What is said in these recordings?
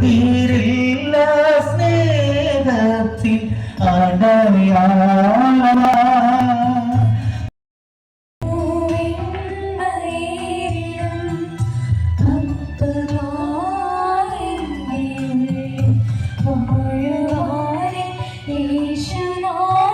അതിരില്ല സ്നേഹത്തിൻ അടയാളമാ ആദിപൂജിനാമി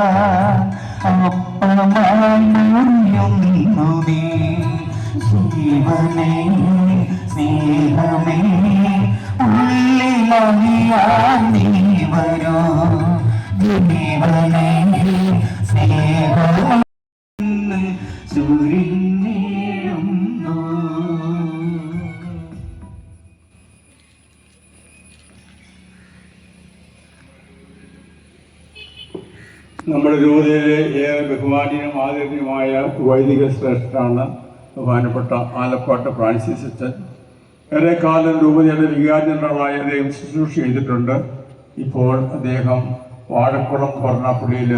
തീരുവാൻ അപ്പമായി മുറിയുന്നു നീ ജീവനേ സ്നേഹമേ ഉള്ളിലറിയാൻ നീ വരൂ. ജീവനേ സ്നേഹമേ ചുരുങ്ങിയുന്നു നമ്മുടെ രൂപതയിലെ ഏറെ ബഹുമാനീയം ആദരണീയമായ വൈദിക ശ്രേഷ്ഠനാണ് ബഹുമാനപ്പെട്ട ആലപ്പാട്ട് ഫ്രാൻസിസ് അച്ഛൻ. ഏറെ കാലം രൂപതയുടെ വികാര ജനറലായി അദ്ദേഹം ശുശ്രൂഷ ചെയ്തിട്ടുണ്ട്. ഇപ്പോൾ അദ്ദേഹം വാഴക്കുളം ഭരണപ്പള്ളിയിൽ